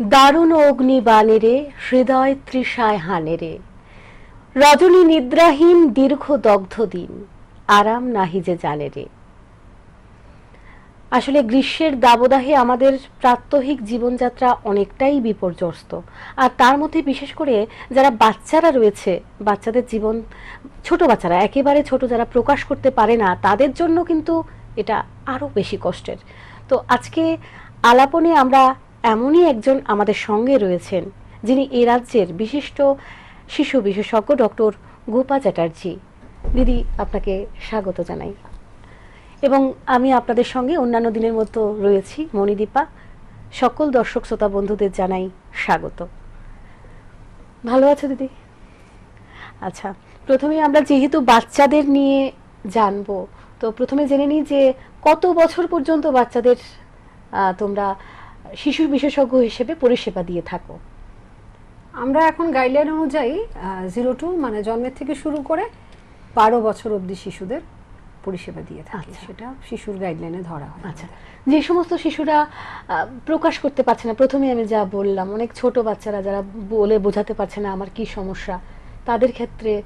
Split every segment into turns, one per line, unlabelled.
দারুণ অগ্নি বানেরে হৃদয় তৃষায় হানেরে। রজনী নিদ্রাহীন দীর্ঘ দগ্ধ দিন, আরাম নাহি যে জানে রে আসলে গ্রীষ্মের দাবদাহে আমাদের প্রাত্যহিক জীবনযাত্রা অনেকটাই বিপর্যস্ত। আর তার মধ্যে বিশেষ করে যারা বাচ্চারা রয়েছে, বাচ্চাদের জীবন, ছোট বাচ্চারা, একেবারে ছোট যারা প্রকাশ করতে পারে না, তাদের জন্য কিন্তু এটা আরও বেশি কষ্টের। তো আজকে আলাপনে আমরা এমনই একজন আমাদের সঙ্গে রয়েছেন, যিনি এ রাজ্যের বিশিষ্ট শিশু বিশেষজ্ঞ ডক্টর গোপা চ্যাটার্জি। দিদি, আপনাকে স্বাগত জানাই। এবং আমি আপনাদের সঙ্গে অন্যান্য দিনের মতো রয়েছি, মণিদীপা। সকল দর্শক শ্রোতা বন্ধুদের জানাই স্বাগত। ভালো আছো দিদি? আচ্ছা প্রথমে আমরা যেহেতু বাচ্চাদের নিয়ে জানব, তো প্রথমে জেনে নিই যে কত বছর পর্যন্ত বাচ্চাদের তোমরা শিশু বিশেষজ্ঞ হিসেবে পরিষেবা দিয়ে থাকো।
আমরা এখন গাইডলাইন অনুযায়ী জিরো টু মানে জন্মের থেকে শুরু করে বারো বছর অবধি শিশুদের পরিষেবা দিয়ে থাকি।
আচ্ছা।
সেটা শিশুর গাইডলাইনে ধরা হয়।
আচ্ছা। যে সমস্ত শিশুরা প্রকাশ করতে পারছে না প্রথমে আমি যা বললাম অনেক ছোট বাচ্চারা যারা বলে বোঝাতে পারছে না আমার কি সমস্যা তাদের ক্ষেত্রে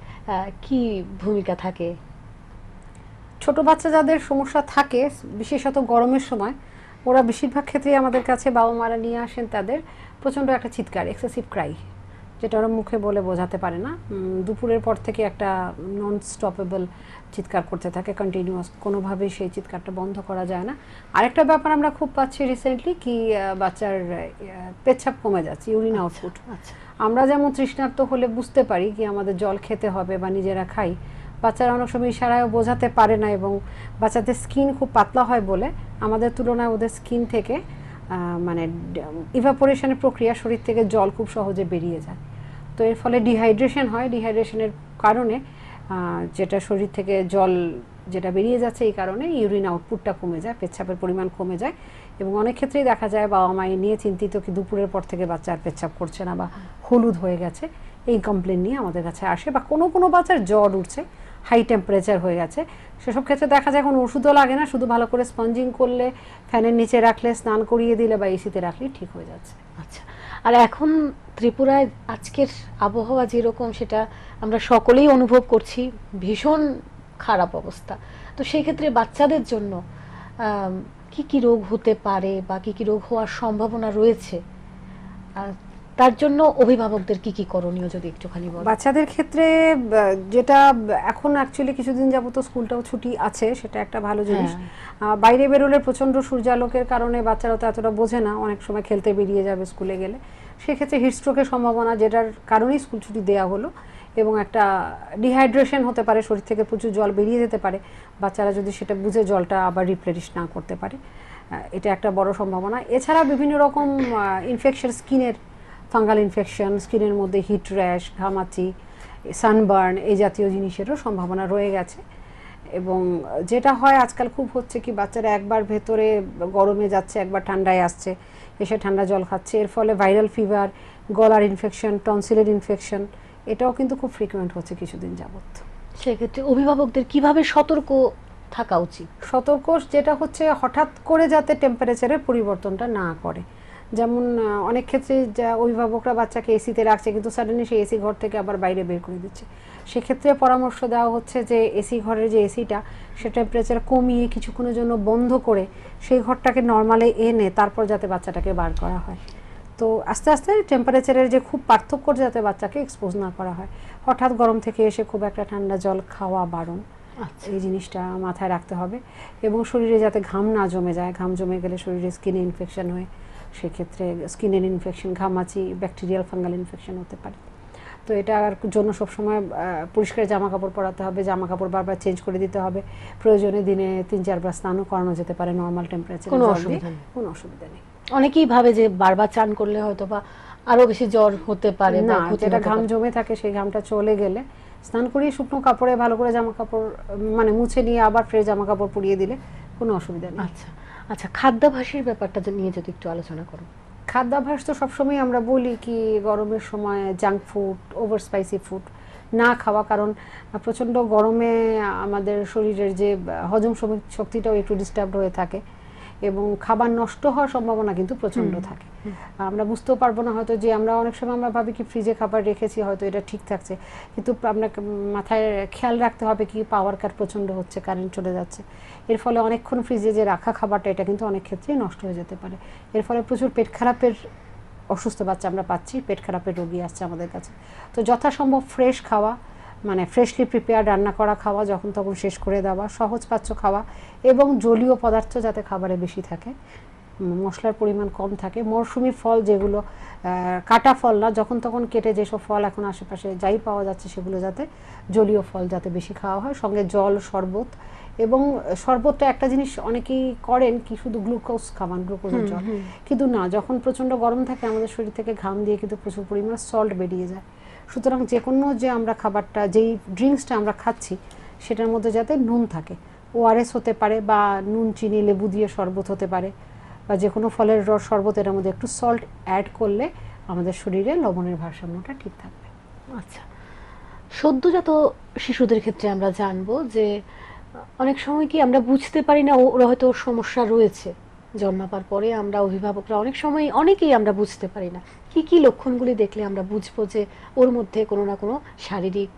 কি ভূমিকা থাকে?
ছোট বাচ্চা যাদের সমস্যা থাকে বিশেষত গরমের সময় ওরা বেশিরভাগ ক্ষেত্রেই আমাদের কাছে বাবা মারা নিয়ে আসেন তাদের প্রচণ্ড একটা চিৎকার এক্সেসিভ ক্রাই যেটা ওরা মুখে বলে বোঝাতে পারে না। দুপুরের পর থেকে একটা নন স্টপেবল চিৎকার করতে থাকে কন্টিনিউয়াস কোনোভাবেই সেই চিৎকারটা বন্ধ করা যায় না। আরেকটা ব্যাপার আমরা খুব পাচ্ছি রিসেন্টলি কি বাচ্চার পেচ্ছাপ কমে যাচ্ছে ইউরিন আউটপুট
আচ্ছা।
আমরা যেমন তৃষ্ণার্ত হলে বুঝতে পারি কি আমাদের জল খেতে হবে বা নিজেরা খাই। বাচ্চারা অনেক সময় ইশারায় বোঝাতে পারে না এবং বাচ্চাদের স্কিন খুব পাতলা হয় বলে আমাদের তুলনায় ওদের স্কিন থেকে মানে ইভাপোরেশনের প্রক্রিয়া শরীর থেকে জল খুব সহজে বেরিয়ে যায়। তো এর ফলে ডিহাইড্রেশন হয়। ডিহাইড্রেশনের কারণে যেটা শরীর থেকে জল যেটা বেরিয়ে যাচ্ছে এই কারণে ইউরিন আউটপুটটা কমে যায়, পেচ্ছাপের পরিমাণ কমে যায় এবং অনেক ক্ষেত্রেই দেখা যায় বাবা মা নিয়ে চিন্তিত কি দুপুরের পর থেকে বাচ্চা আর পেচ্ছাপ করছে না বা হলুদ হয়ে গেছে। এই কমপ্লেন নিয়ে আমাদের কাছে আসে বা কোনো কোনো বাচ্চার জ্বর উঠছে। হাই টেম্পারেচার হয়ে গেছে। সেসব ক্ষেত্রে দেখা যায় কোনো ওষুধও লাগে না, শুধু ভালো করে স্পঞ্জিং করলে, ফ্যানের নিচে রাখলে, স্নান করিয়ে দিলে বা এসিতে রাখলে ঠিক হয়ে যাচ্ছে।
আচ্ছা আর এখন ত্রিপুরায় আজকের আবহাওয়া যেরকম সেটা আমরা সকলেই অনুভব করছি, ভীষণ খারাপ অবস্থা। তো সেই ক্ষেত্রে বাচ্চাদের জন্য কি কি রোগ হতে পারে বা কি কি রোগ হওয়ার সম্ভাবনা রয়েছে? তার জন্য অভিভাবকদের কি কি করণীয় যদি একটুখানি বল?
বাচ্চাদের ক্ষেত্রে যেটা এখন অ্যাকচুয়ালি কিছুদিন যাবত স্কুলটাও ছুটি আছে সেটা একটা ভালো জিনিস। বাইরে বেরোলে প্রচণ্ড সূর্যালোকের কারণে বাচ্চারা তো এতটা বোঝে না অনেক সময় খেলতে বেরিয়ে যাবে স্কুলে গেলে। সেক্ষেত্রে হিটস্ট্রোকের সম্ভাবনা যেটার কারণেই স্কুল ছুটি দেওয়া হলো এবং একটা ডিহাইড্রেশন হতে পারে শরীর থেকে প্রচুর জল বেরিয়ে যেতে পারে। বাচ্চারা যদি সেটা বুঝে জলটা আবার রিপ্লেনিশ না করতে পারে এটা একটা বড় সম্ভাবনা। এছাড়া বিভিন্ন রকম ইনফেকশন স্কিনের ফাঙ্গাল ইনফেকশন স্কিনের মধ্যে হিট র্যাশ ঘামাচি সানবার্ন এই জাতীয় জিনিসেরও সম্ভাবনা রয়ে গেছে। এবং যেটা হয় আজকাল খুব হচ্ছে কি বাচ্চারা একবার ভেতরে গরমে যাচ্ছে একবার ঠান্ডায় আসছে এসে ঠান্ডা জল খাচ্ছে। এর ফলে ভাইরাল ফিভার গলার ইনফেকশন টনসিলের ইনফেকশন এটাও কিন্তু খুব ফ্রিকুয়েন্ট হচ্ছে কিছুদিন যাবত
সেক্ষেত্রে অভিভাবকদের কীভাবে সতর্ক থাকা উচিত?
সতর্ক যেটা হচ্ছে হঠাৎ করে যাতে টেম্পারেচারের পরিবর্তনটা না করে। যেমন অনেক ক্ষেত্রে যা অভিভাবকরা বাচ্চাকে এসিতে রাখছে কিন্তু সাডেনলি সেই এসি ঘর থেকে আবার বাইরে বের করে দিচ্ছে। সেক্ষেত্রে পরামর্শ দেওয়া হচ্ছে যে এসি ঘরের যে এসিটা সে টেম্পারেচার কমিয়ে কিছুক্ষণের জন্য বন্ধ করে সেই ঘরটাকে নর্মালে এনে তারপর যাতে বাচ্চাটাকে বার করা হয়। তো আস্তে আস্তে টেম্পারেচারের যে খুব পার্থক্য যাতে বাচ্চাকে এক্সপোজ না করা হয় হঠাৎ গরম থেকে এসে খুব একটা ঠান্ডা জল খাওয়া বারণ।
আচ্ছা।
এই জিনিসটা মাথায় রাখতে হবে এবং শরীরে যাতে ঘাম না জমে যায় ঘাম জমে গেলে শরীরে স্কিনে ইনফেকশন হয় সেক্ষেত্রে স্কিনের ইনফেকশন ঘামাচি ব্যাকটেরিয়াল ফাঙ্গাল ইনফেকশন হতে পারে। তো এটার জন্য সবসময় পরিষ্কার জামা কাপড় পরাতে হবে জামা কাপড় বারবার চেঞ্জ করে দিতে হবে। প্রয়োজনে দিনে তিন চারবার স্নানও করানো যেতে পারে নর্মাল টেম্পারেচার
কোনো অসুবিধা নেই।
কোনো অসুবিধা নেই।
অনেকেই ভাবে যে বারবার চান করলে হয়তো বা আরও বেশি জ্বর হতে পারে
না যেটা ঘাম জমে থাকে সেই ঘামটা চলে গেলে স্নান করিয়ে শুকনো কাপড়ে ভালো করে জামা কাপড় মানে মুছে নিয়ে আবার ফ্রেশ জামা কাপড় পরিয়ে দিলে কোনো অসুবিধা নেই।
আচ্ছা। আচ্ছা খাদ্যাভাসের ব্যাপারটা নিয়ে যদি একটু আলোচনা করো।
খাদ্যাভাস তো সবসময় আমরা বলি কি, গরমের সময় junk food over spicy food না খাওয়া। কারণ প্রচণ্ড গরমে আমাদের শরীরের যে হজম শক্তিটাও একটু ডিস্টার্ব হয়ে থাকে। এবং খাবার নষ্ট হওয়ার সম্ভাবনা কিন্তু প্রচণ্ড থাকে। আমরা বুঝতেও পারব না হয়তো যে আমরা অনেক সময় আমরা ভাবি কি ফ্রিজে খাবার রেখেছি হয়তো এটা ঠিক থাকছে। কিন্তু আপনাকে মাথায় খেয়াল রাখতে হবে কি পাওয়ার কাট প্রচণ্ড হচ্ছে কারেন্ট চলে যাচ্ছে। এর ফলে অনেকক্ষণ ফ্রিজে যে রাখা খাবারটা এটা কিন্তু অনেক ক্ষেত্রেই নষ্ট হয়ে যেতে পারে। এর ফলে প্রচুর পেট খারাপের অসুস্থ বাচ্চা আমরা পাচ্ছি পেট খারাপের রোগী আসছে আমাদের কাছে। তো যথাসম্ভব ফ্রেশ খাওয়া মানে ফ্রেশলি প্রিপেয়ার রান্না করা খাওয়া যখন তখন শেষ করে দেওয়া সহজ পাচ্য খাওয়া এবং জলীয় পদার্থ যাতে খাবারে বেশি থাকে মশলার পরিমাণ কম থাকে মরশুমি ফল যেগুলো কাটা ফল না যখন তখন কেটে যেসব ফল এখন আশেপাশে যাই পাওয়া যাচ্ছে সেগুলো যাতে জলীয় ফল যাতে বেশি খাওয়া হয় সঙ্গে জল শরবত এবং শরবতটা একটা জিনিস অনেকেই করেন কি শুধু গ্লুকোজ খাওয়ান গ্লুকোজের জল। কিন্তু না যখন প্রচণ্ড গরম থাকে আমাদের শরীর থেকে ঘাম দিয়ে কিন্তু প্রচুর পরিমাণে সল্ট বেরিয়ে যায়। সুতরাং যে কোনো যে আমরা খাবারটা, যেই ড্রিঙ্কসটা আমরা খাচ্ছি, সেটার মধ্যে যাতে নুন থাকে। ওআরএস হতে পারে বা নুন, চিনি, লেবু দিয়ে শরবত হতে পারে বা যে কোনো ফলের রস শরবত, এর মধ্যে একটু সল্ট অ্যাড করলে আমাদের শরীরে লবণের ভারসাম্যটা ঠিক থাকবে।
আচ্ছা। সদ্যজাত শিশুদের ক্ষেত্রে আমরা জানব যে, অনেক সময় কি আমরা বুঝতে পারি না ওরা হয়তো সমস্যা রয়েছে। জন্মাবার পরে আমরা অভিভাবকরা অনেক সময় অনেকেই আমরা বুঝতে পারি না। কি কি লক্ষণগুলি দেখলে আমরা বুঝব যে ওর মধ্যে কোনো না কোনো শারীরিক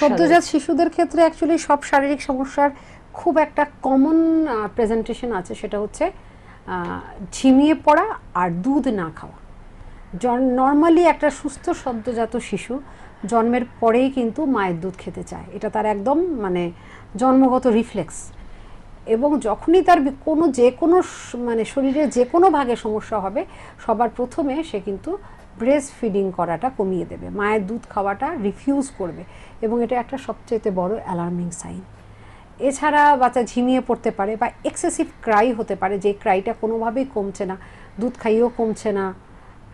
সদ্যজাত শিশুদের ক্ষেত্রে অ্যাকচুয়ালি সব শারীরিক সমস্যার খুব একটা কমন প্রেজেন্টেশন আছে। সেটা হচ্ছে ঝিমিয়ে পড়া আর দুধ না খাওয়া। নর্মালি একটা সুস্থ সদ্যজাত শিশু জন্মের পরেই কিন্তু মায়ের দুধ খেতে চায়। এটা তার একদম মানে জন্মগত রিফ্লেক্স এবং যখনই তার কোনো যে কোনো মানে শরীরের যে কোনো ভাগে সমস্যা হবে, সবার প্রথমে সে কিন্তু ব্রেস্ট ফিডিং করাটা কমিয়ে দেবে। মায়ের দুধ খাওয়াটা রিফিউজ করবে এবং এটা একটা সবচেয়ে বড় অ্যালার্মিং সাইন এছাড়া বাচ্চা ঝিমিয়ে পড়তে পারে বা এক্সেসিভ ক্রাই হতে পারে, যে ক্রাইটা কোনোভাবেই কমছে না, দুধ খাইয়েও কমছে না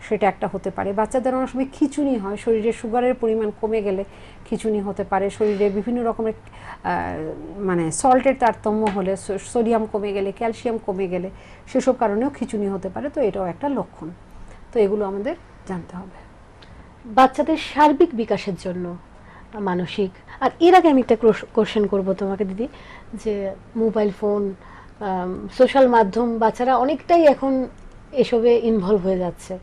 সেটা একটা হতে পারে। বাচ্চাদের অনেক সময় খিচুনি হয়, শরীরে সুগারের পরিমাণ কমে গেলে খিচুনি হতে পারে। শরীরে বিভিন্ন রকমের মানে সল্টের তারতম্য হলে সোডিয়াম কমে গেলে, ক্যালসিয়াম কমে গেলে সেসব কারণেও খিচুনি হতে পারে। তো এটাও একটা লক্ষণ। তো এগুলো আমাদের জানতে হবে।
বাচ্চাদের সার্বিক বিকাশের জন্য মানসিক। আর এর আগে আমি একটা কোশ্চেন করব তোমাকে দিদি, যে মোবাইল ফোন সোশ্যাল মাধ্যম বাচ্চারা অনেকটাই এখন এসবে ইনভলভ হয়ে যাচ্ছে।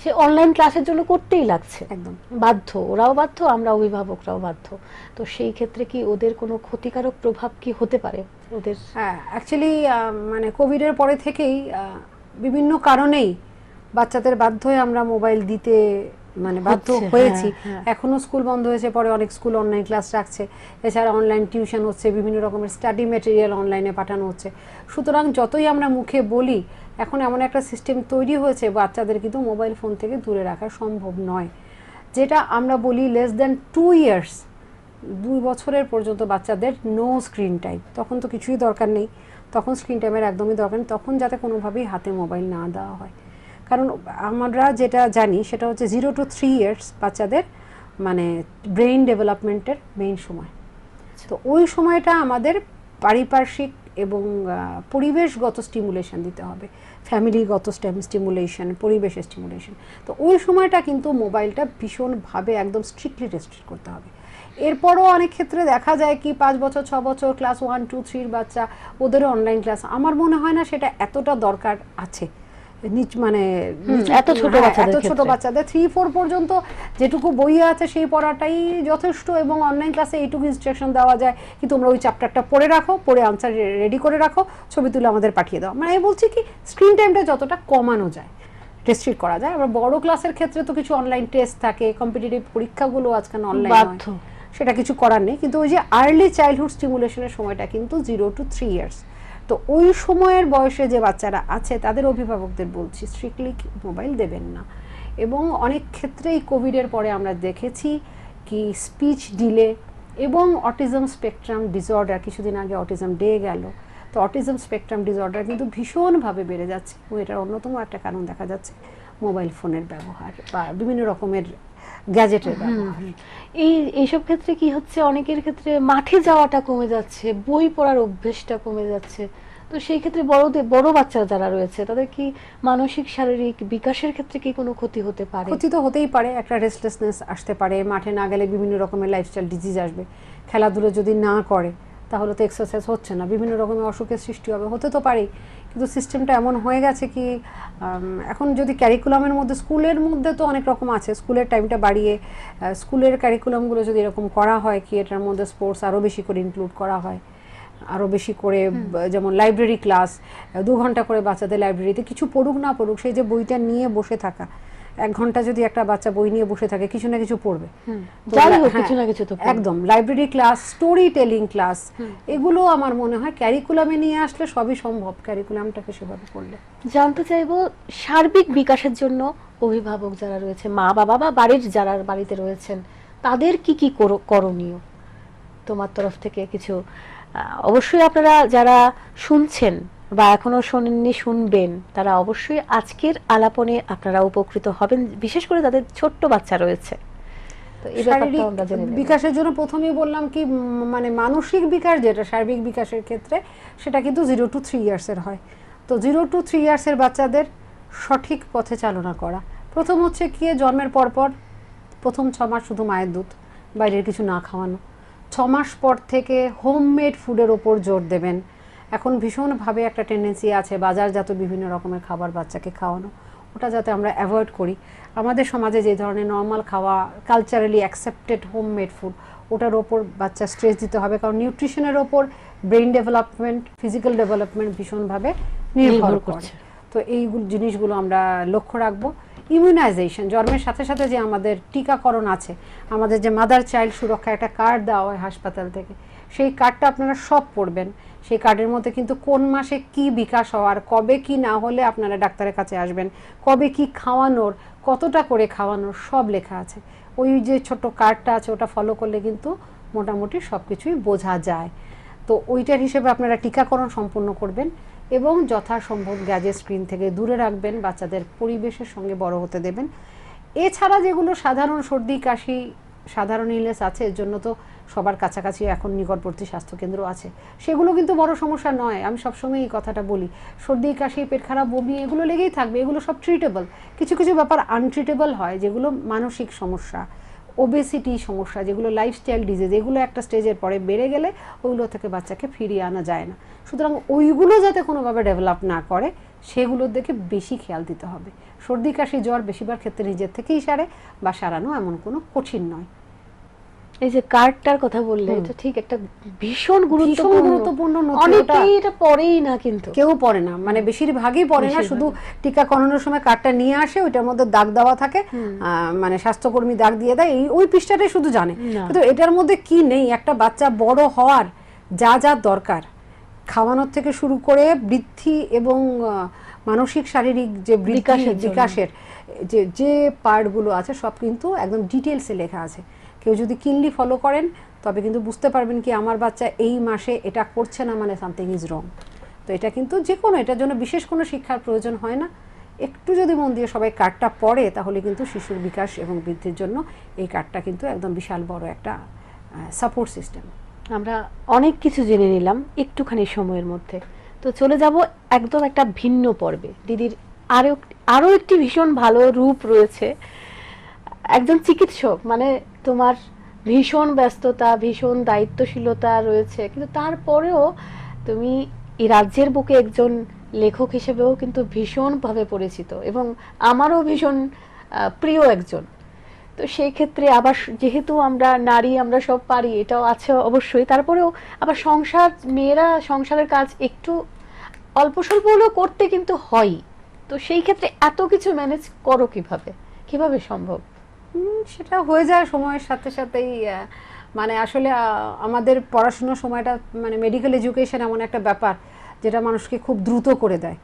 সে অনলাইন ক্লাসের জন্য করতেই লাগছে।
একদম।
বাধ্য ওরাও বাধ্য আমরা অভিভাবকরাও বাধ্য। তো সেই ক্ষেত্রে কি ওদের কোনো ক্ষতিকারক প্রভাব কি হতে পারে? ওদের
হ্যাঁ অ্যাকচুয়ালি মানে কোভিডের পরে থেকেই বিভিন্ন কারণেই বাচ্চাদের বাধ্য হয়ে আমরা মোবাইল দিতে মানে বাধ্য হয়েছি।
হ্যাঁ, হ্যাঁ।
এখনও স্কুল বন্ধ হয়েছে পরে অনেক স্কুল অনলাইন ক্লাস রাখছে। এছাড়া অনলাইন টিউশন হচ্ছে বিভিন্ন রকমের স্টাডি মেটেরিয়াল অনলাইনে পাঠানো হচ্ছে। সুতরাং যতই আমরা মুখে বলি এখন এমন একটা সিস্টেম তৈরি হয়েছে, বাচ্চাদের কিন্তু মোবাইল ফোন থেকে দূরে রাখা সম্ভব নয়। যেটা আমরা বলি লেস দ্যান টু ইয়ার্স দুই বছরের পর্যন্ত বাচ্চাদের নো স্ক্রিন টাইম তখন তো কিছুই দরকার নেই। তখন স্ক্রিন টাইমের একদমই দরকার নেই। তখন যাতে কোনোভাবেই হাতে মোবাইল না দেওয়া হয়। কারণ আমরা যেটা জানি, সেটা হচ্ছে জিরো টু থ্রি ইয়ার্স বাচ্চাদের মানে ব্রেইন ডেভেলপমেন্টের মেইন সময়। তো ওই সময়টা আমাদের পারিপার্শ্বিক এবং পরিবেশগত স্টিমুলেশন দিতে হবে। ফ্যামিলিগত স্টিমুলেশন পরিবেশের স্টিমুলেশন তো ওই সময়টা কিন্তু মোবাইলটা ভীষণভাবে একদম স্ট্রিক্টলি রেস্ট্রিক্ট করতে হবে। এরপরও অনেক ক্ষেত্রে দেখা যায় কি, পাঁচ বছর, ছ বছর ক্লাস ওয়ান টু থ্রির বাচ্চা, ওদেরও অনলাইন ক্লাস আমার মনে হয় না সেটা এতটা দরকার আছে। নিচ মানে
এত ছোট
হ্যাঁ, এত ছোট বাচ্চাদের থ্রি ফোর পর্যন্ত যেটুকু বইয়ে আছে সেই পড়াটাই যথেষ্ট এবং অনলাইন ক্লাসে এইটুকু ইনস্ট্রাকশন দেওয়া যায়। কি তোমরা ওই চ্যাপ্টারটা পড়ে রাখো পড়ে আনসার রেডি করে রাখো ছবি তুলে আমাদের পাঠিয়ে দাও। মানে আমি বলছি কি স্ক্রিন টাইমটা যতটা কমানো যায় রেস্ট্রিক্ট করা যায়। আবার বড় ক্লাসের ক্ষেত্রে তো কিছু অনলাইন টেস্ট থাকে কম্পিটিটিভ পরীক্ষাগুলো আজকাল অনলাইন। সেটা কিছু করার নেই। কিন্তু ওই যে আর্লি চাইল্ডহুড স্টিমুলেশনের সময়টা কিন্তু জিরো টু থ্রি ইয়ার্স তো ওই সময়ের বয়সে যে বাচ্চারা আছে, তাদের অভিভাবকদের বলছি, স্ট্রিক্টলি মোবাইল দেবেন না। এবং অনেক ক্ষেত্রেই কোভিডের পরে আমরা দেখেছি কি স্পিচ ডিলে এবং অটিজম স্পেকট্রাম ডিসঅর্ডার, কিছুদিন আগে অটিজম ডে গেল। তো অটিজম স্পেকট্রাম ডিসঅর্ডার কিন্তু ভীষণভাবে বেড়ে যাচ্ছে এবং এটার অন্যতম একটা কারণ দেখা যাচ্ছে মোবাইল ফোনের ব্যবহার বা বিভিন্ন রকমের গ্যাজেটের ব্যবহার।
এই এইসব ক্ষেত্রে কি হচ্ছে? অনেকের ক্ষেত্রে মাঠে যাওয়াটা কমে যাচ্ছে বই পড়ার অভ্যেসটা কমে যাচ্ছে। তো সেই ক্ষেত্রে বড়দের বড় বাচ্চারা যারা রয়েছে তাদের কি মানসিক শারীরিক বিকাশের ক্ষেত্রে কি কোনো ক্ষতি হতে পারে?
ক্ষতি তো হতেই পারে একটা রেস্টলেসনেস আসতে পারে মাঠে না গেলে বিভিন্ন রকমের লাইফস্টাইল ডিজিজ আসবে। খেলাধুলো যদি না করে তাহলে তো এক্সারসাইজ হচ্ছে না। বিভিন্ন রকমের অসুখের সৃষ্টি হবে হতে তো পারে কিন্তু সিস্টেমটা এমন হয়ে গেছে কি এখন যদি ক্যারিকুলামের মধ্যে স্কুলের মধ্যে তো অনেক রকম আছে। স্কুলের টাইমটা বাড়িয়ে স্কুলের ক্যারিকুলামগুলো যদি এরকম করা হয় কি এটার মধ্যে স্পোর্টস আরও বেশি করে ইনক্লুড করা হয়। আরও বেশি করে যেমন লাইব্রেরি ক্লাস দু ঘণ্টা করে বাচ্চাদের লাইব্রেরিতে কিছু পড়ুক না পড়ুক সেই যে বইটা নিয়ে বসে থাকা এক ঘণ্টা যদি একটা বাচ্চা বই নিয়ে বসে থাকে কিছু না কিছু পড়বে। হ্যাঁ,
কিছু না কিছু তো
একদম। Library class story telling class এগুলো আমার মনে হয় ক্যারিকুলামে নিয়ে আসলে সবই সম্ভব ক্যারিকুলামটাকে সেভাবে করলে।
জানতে চাইব সার্বিক বিকাশের জন্য অভিভাবক যারা রয়েছে মা বাবা বা বাড়ির যারা বাড়িতে রয়েছেন তাদের কি কি করো- করণীয়? তোমার তরফ থেকে কিছু অবশ্যই আপনারা যারা শুনছেন বা এখনও শোনেননি শুনবেন। তারা অবশ্যই আজকের আলাপনে আপনারা উপকৃত হবেন বিশেষ করে তাদের ছোট্ট বাচ্চা রয়েছে।
বিকাশের জন্য প্রথমেই বললাম কি মানে মানসিক বিকাশ যেটা সার্বিক বিকাশের ক্ষেত্রে সেটা কিন্তু জিরো টু থ্রি ইয়ার্সের হয়। তো জিরো টু থ্রি ইয়ার্সের বাচ্চাদের সঠিক পথে চালনা করা। প্রথম হচ্ছে কি জন্মের পর পর প্রথম ছ মাস শুধু মায়ের দুধ বাইরের কিছু না খাওয়ানো। ছ মাস পর থেকে হোমমেড ফুডের ওপর জোর দেবেন। এখন ভীষণভাবে একটা টেন্ডেন্সি আছে বাজারজাত বিভিন্ন রকমের খাবার বাচ্চাকে খাওয়ানো। ওটা যাতে আমরা অ্যাভয়েড করি। আমাদের সমাজে যে ধরনের নর্মাল খাওয়া কালচারালি অ্যাকসেপ্টেড হোমমেড ফুড ওটার ওপর বাচ্চা স্ট্রেস দিতে হবে। কারণ নিউট্রিশনের ওপর ব্রেন ডেভেলপমেন্ট ফিজিক্যাল ডেভেলপমেন্ট ভীষণভাবে নির্ভর
নির্ভর করছে।
তো এই জিনিসগুলো আমরা লক্ষ্য রাখব। ইমিউনাইজেশন জন্মের সাথে সাথে যে আমাদের টিকাকরণ আছে আমাদের যে মাদার চাইল্ড সুরক্ষা একটা কার্ড দেওয়া হয় হাসপাতাল থেকে সেই কার্ডটা আপনারা সব পড়বেন। সেই কার্ডের মধ্যে কিন্তু কোন মাসে কি বিকাশ হওয়ার, কবে কি না হলে আপনারা ডাক্তারের কাছে আসবেন, কবে কি খাওয়ানোর, কতটা করে খাওয়ানোর সব লেখা আছে। ওই যে ছোট কার্ডটা আছে, ওটা ফলো করলে কিন্তু মোটামুটি সব কিছুই বোঝা যায়। তো ওইটার হিসেবে আপনারা টিকাকরণ সম্পূর্ণ করবেন এবং যথাসম্ভব গ্যাজেট স্ক্রিন থেকে দূরে রাখবেন, বাচ্চাদের পরিবেশের সঙ্গে বড় হতে দেবেন। এছাড়া যেগুলো সাধারণ সর্দি, কাশি, সাধারণ ইলনেস আছে, এর জন্য তো সবার কাছাকাছি এখন নিকটবর্তী স্বাস্থ্যকেন্দ্র আছে। সেগুলো কিন্তু বড় সমস্যা নয়, আমি সবসময় এই কথাটা বলি। সর্দি, কাশি, পেট খারাপ, বমি, এগুলো লেগেই থাকবে, এগুলো সব ট্রিটেবল কিছু কিছু ব্যাপার আনট্রিটেবল হয়, যেগুলো মানসিক সমস্যা ওবেসিটি সমস্যা, যেগুলো লাইফস্টাইল ডিজিজ এগুলো একটা স্টেজের পরে বেড়ে গেলে ওইগুলো থেকে বাচ্চাকে ফিরিয়ে আনা যায় না। সুতরাং ওইগুলো যাতে কোনোভাবে ডেভেলপ না করে, সেগুলোর দিকে বেশি খেয়াল দিতে হবে। সর্দি, কাশি, জ্বর বেশিরভাগ ক্ষেত্রে নিজের থেকেই সারে, বা সারানো এমন কোনো কঠিন নয়।
এই যে কার্ডটার কথা বললে এটা ঠিক একটা ভীষণ গুরুত্বপূর্ণ। অনেকেই এটা পড়েই না কিন্তু।
কেউ পড়ে না মানে বেশিরভাগই পড়ে না। শুধু টিকাকরণের সময় কার্ডটা নিয়ে আসে ওইটার মধ্যে দাগ দেওয়া থাকে মানে স্বাস্থ্যকর্মী দাগ দিয়ে দেয় এই ওই পৃষ্ঠাটাই শুধু জানে। কিন্তু এটার মধ্যে কি নেই একটা বাচ্চা বড় হওয়ার যা যা দরকার খাওয়ানোর থেকে শুরু করে বৃদ্ধি এবং মানসিক শারীরিক যে
বিকাশের
বিকাশের যে যে পার্টগুলো আছে সব কিন্তু একদম ডিটেলসে লেখা আছে। কেউ যদি কিনলি ফলো করেন, তবে কিন্তু বুঝতে পারবেন কি আমার বাচ্চা এই মাসে এটা করছে না মানে সামথিং ইজ রং তো এটা কিন্তু যে কোনো এটার জন্য বিশেষ কোনো শিক্ষার প্রয়োজন হয় না। একটু যদি মন দিয়ে সবাই কার্ডটা পড়ে, তাহলে কিন্তু শিশুর বিকাশ এবং বৃদ্ধির জন্য এই কার্ডটা কিন্তু একদম বিশাল বড় একটা সাপোর্ট সিস্টেম
আমরা অনেক কিছু জেনে নিলাম একটুখানি সময়ের মধ্যে। তো চলে যাব একদম একটা ভিন্ন পর্বে। দিদির আরও আরও একটি ভীষণ ভালো রূপ রয়েছে। একজন চিকিৎসক মানে তোমার ভীষণ ব্যস্ততা, ভীষণ দায়িত্বশীলতা রয়েছে। কিন্তু তারপরেও তুমি এই রাজ্যের বুকে একজন লেখক হিসেবেও কিন্তু ভীষণভাবে পরিচিত এবং আমারও ভীষণ প্রিয় একজন। তো সেই ক্ষেত্রে আবার যেহেতু আমরা নারী, আমরা সব পারি, এটাও আছে অবশ্যই। তারপরেও আবার সংসার, মেয়েরা সংসারের কাজ একটু অল্প স্বল্প হলেও করতে কিন্তু হয়। তো সেই ক্ষেত্রে এত কিছু ম্যানেজ করো কীভাবে? কীভাবে সম্ভব?
সেটা হয়ে যায় সময়ের সাথে সাথেই মানে আসলে আমাদের পড়াশোনার সময়টা মানে মেডিকেল এডুকেশন এমন একটা ব্যাপার যেটা মানুষকে খুব দ্রুত করে দেয়।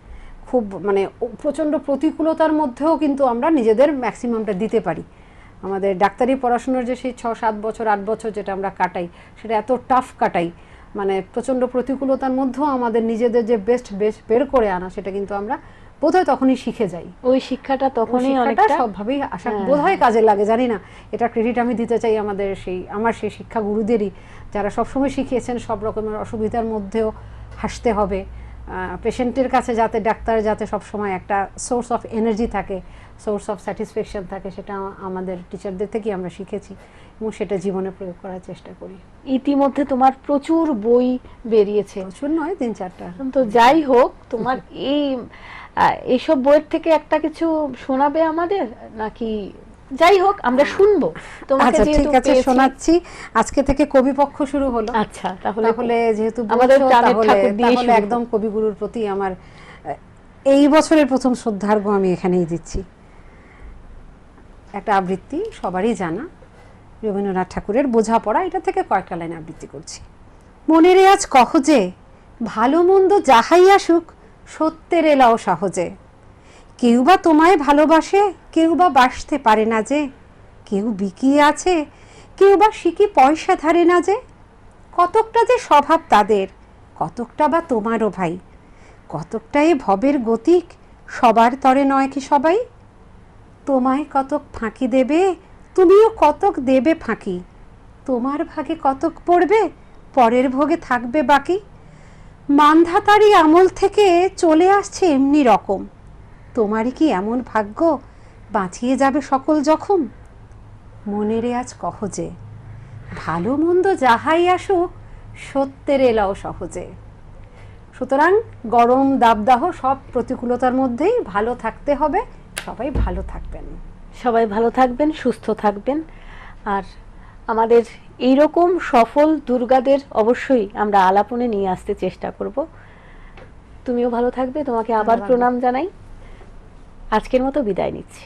খুব মানে প্রচণ্ড প্রতিকূলতার মধ্যেও কিন্তু আমরা নিজেদের ম্যাক্সিমামটা দিতে পারি। আমাদের ডাক্তারি পড়াশোনার যে সেই ছ সাত বছর, আট বছর যেটা আমরা কাটাই, সেটা এত টাফ কাটাই মানে প্রচণ্ড প্রতিকূলতার মধ্যেও আমাদের নিজেদের যে বেস্ট বেস্ট বের করে আনা সেটা কিন্তু আমরা বোধহয় তখনই শিখে যাই।
ওই শিক্ষাটা তখনই অনেকটা
সবভাবেই আশা
হ্যাঁ,
বোধহয় কাজে লাগে জানি না। এটা ক্রেডিট আমি দিতে চাই আমাদের সেই আমার সেই শিক্ষা গুরুদেরই যারা সবসময় শিখিয়েছেন সব রকমের অসুবিধার মধ্যেও হাসতে হবে। পেশেন্টের কাছে যাতে ডাক্তার যাতে সবসময় একটা সোর্স অফ এনার্জি থাকে সোর্স অফ স্যাটিসফ্যাকশন থাকে সেটা আমাদের টিচারদের থেকেই আমরা শিখেছি এবং সেটা জীবনে প্রয়োগ করার চেষ্টা করি।
ইতিমধ্যে তোমার প্রচুর বই বেরিয়েছে।
প্রচুর নয় তিন চারটা।
তো যাই হোক তোমার এই আহ, এইসব বইয়ের থেকে একটা কিছু শোনাবে আমাদের? নাকি যাই হোক আমরা শুনব। তোমাকে
আচ্ছা ঠিক আছে শোনাচ্ছি। আজকে থেকে কবি পক্ষ শুরু হলো।
আচ্ছা তাহলে
তাহলে যেহেতু
আমাদের
তাহলে তাহলে একদম কবিগুরুর প্রতি আমার এই বছরের প্রথম শ্রদ্ধার্ঘ আমি এখানেই দিচ্ছি। একটা আবৃত্তি সবারই জানা। রবীন্দ্রনাথ ঠাকুরের বোঝাপড়া, এটা থেকে কয়েকটা লাইন আবৃত্তি করছি। মনের আজ কহ যে ভালো মন্দ যাহাই আসুক, সত্যের এলাও সহজে। কেউ বা তোমায় ভালোবাসে, কেউ বা বাসতে পারে না যে। কেউ বিকিয়ে আছে, কেউ বা শিকি পয়সা ধারে না যে। কতকটা যে স্বভাব তাদের, কতকটা বা তোমারও ভাই। কতকটা এ ভবের গতিক, সবার তরে নয় কি সবাই? তোমায় কতক ফাঁকি দেবে? তুমিও কতক দেবে ফাঁকি? তোমার ভাগে কতক পড়বে? পরের ভোগে থাকবে বাকি? মান্ধাতারি আমল থেকে চলে আসছে এমনি রকম। তোমারই কি এমন ভাগ্য? বাঁচিয়ে যাবে সকল জখম? মনেরে আজ কহ যে, ভালো মন্দ যাহাই আসুক, সত্যের এলাও সহজে। সুতরাং গরম দাবদাহ সব প্রতিকূলতার মধ্যেই ভালো থাকতে হবে। সবাই ভালো থাকবেন।
সবাই ভালো থাকবেন সুস্থ থাকবেন। আর আমাদের এই রকম সফল দুর্গাদের অবশ্যই আমরা আলাপনে নিয়ে আসতে চেষ্টা করব। তুমিও ভালো থাকবে তোমাকে আবার প্রণাম জানাই। আজকের মতো বিদায় নিচ্ছি।